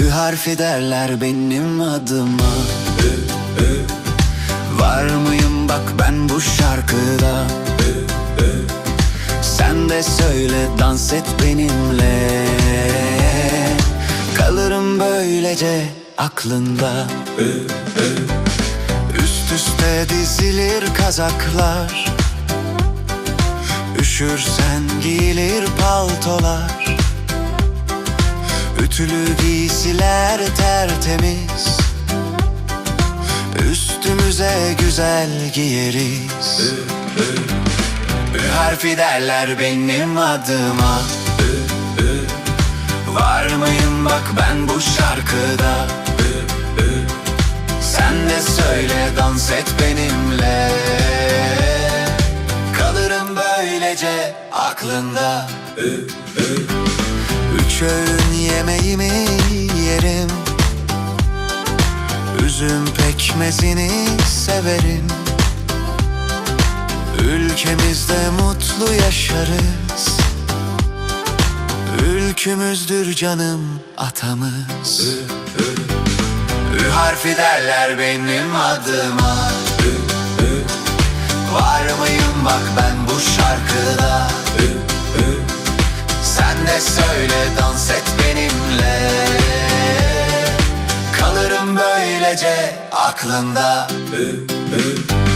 harfi derler benim adıma. Var mıyım bak ben bu şarkıda? Sen de söyle dans et benimle. Kalırım böylece aklında. Üst üste dizilir kazaklar. Üşürsen giyilir paltolar Ütülü giysiler tertemiz. Üstümüze güzel giyeriz. Ü harfi derler benim adıma. Var mıyım bak ben bu şarkıda? Sen de söyle dans et benimle. Kalırım böylece aklında Üç öğün yemeğimi yerim. Üzüm pekmezini severim. Ülkemizde mutlu yaşarız. Ülkümüzdür canım atamız. Ü harfi derler benim adıma. Var mıyım bak ben bu şarkıda? Sen böylece aklında Ü, ü.